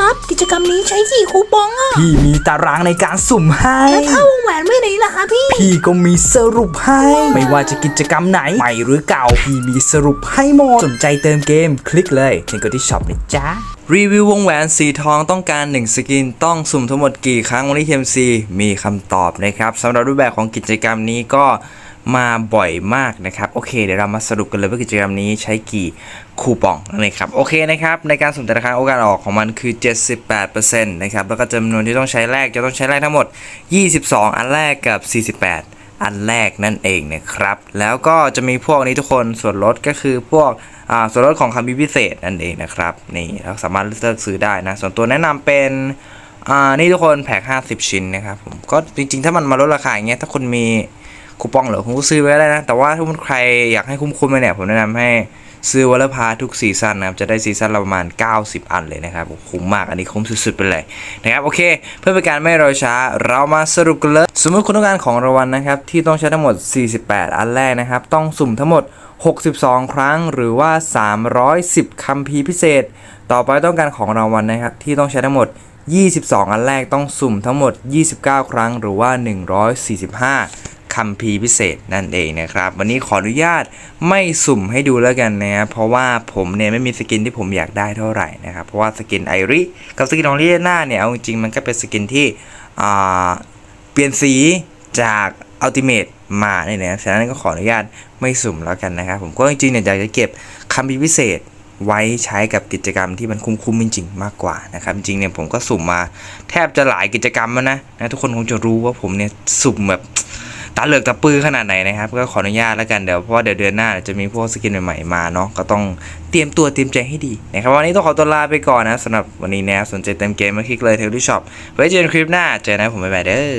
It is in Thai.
ครับ กิจกรรมนี้ใช้กี่คูปองอะพี่มีตารางในการสุ่มให้ แล้วถ้าวงแหวนไม่ไหนล่ะคะพี่ พี่ก็มีสรุปให้ ไม่ว่าจะกิจกรรมไหนใหม่หรือเก่า พี่มีสรุปให้หมด สนใจเติมเกม คลิกเลยลิงก์ก็ที่ช็อปนะจ๊ะรีวิววงแหวนสีทองต้องการ 1 สกิน ต้องสุ่มทั้งหมดกี่ครั้งวันนี้เทมซีมีคำตอบนะครับสำหรับรูปแบบของกิจกรรมนี้ก็ มาบ่อยมากนะครับ โอเค เดี๋ยวเรามาสรุปกันเลยว่ากิจกรรมนี้ใช้กี่คูปองนะครับ โอเคนะครับ ในการสุ่มแต่ละครั้งโอกาสออกของมันคือ 78%นะครับ แล้วก็จำนวนที่ต้องใช้แรกจะต้องใช้แรกทั้งหมด 22 อันแรกกับ 48อันแรกนั่นเองนะครับ แล้วก็จะมีพวกนี้ทุกคนส่วนลดก็คือพวกอ่าส่วนลดของคำพิพิเศษนั่นเองนะครับนี่เราสามารถเลือกซื้อได้นะ ส่วนตัวแนะนำเป็นอ่านี่ทุกคนแพ็ค50 ชิ้นนะครับผมก็จริงๆ ถ้ามันมาลดราคาอย่างเงี้ยถ้าคุณมี คูปองเหรอคุณก็ซื้อไว้ได้นะ แต่ว่าถ้าใครอยากให้คุ้มๆเลยเนี่ย ผมแนะนำให้ซื้อวอลเลย์พาทุกซีซั่นนะครับ จะได้ซีซั่นละประมาณ 90 อันเลยนะครับ คุ้มมาก อันนี้คุ้มสุดๆไปเลยนะครับ โอเค เพื่อเป็นการไม่รอช้า เรามาสรุปกันเลย สมมติคุณต้องการของรางวัลนะครับ ที่ต้องใช้ทั้งหมด 48 อันแรกนะครับ ต้องสุ่มทั้งหมด 62 ครั้ง หรือว่า 310 คัมภีร์พิเศษ ต่อไปต้องการของรางวัลนะครับ ที่ต้องใช้ทั้งหมด 22 อันแรกต้องสุ่มทั้งหมด 29 ครั้ง หรือว่า 145 คัมภีร์พิเศษนั่นเองนะครับ วันนี้ขออนุญาตไม่สุ่มให้ดูแล้วกันนะครับเพราะว่าผมเนี่ยไม่มีสกินที่ผมอยากได้เท่าไหร่นะครับ เพราะว่าสกินไอริกับสกินของเลียนาเนี่ยเอาจริงมันก็เป็นสกินที่เปลี่ยนสีจากอัลติเม e มาเนี่ยนะฉะนั้นก็ขออนุญาตไม่สุ่มแล้วกันนะครับ ผมก็จริงๆเนี่ยอยากจะเก็บคำพิพิเศษไว้ใช้กับกิจกรรมที่มันคุ้มๆจริงๆมากกว่านะครับ จริงเนี่ยผมก็สุ่มมาแทบจะหลายกิจกรรมแล้วนะนะทุกคนคงจะรู้ว่าผมเนี่ยสุ่มแบบ ตาเหลือกตาปื้อขนาดไหนนะครับ ก็ขออนุญาตแล้วกันเดี๋ยวเพราะว่าเดี๋ยวเดือนหน้าจะมีพวกสกินใหม่ๆมาเนาะก็ต้องเตรียมตัวเตรียมใจให้ดีนะครับวันนี้ต้องขอตัวลาไปก่อนนะสำหรับวันนี้นะสนใจเต็มเกมมาคลิกเลยเทลลี่ช็อปไว้เจอกันคลิปหน้าเจอกันนะผมบ๊ายบายเด้อ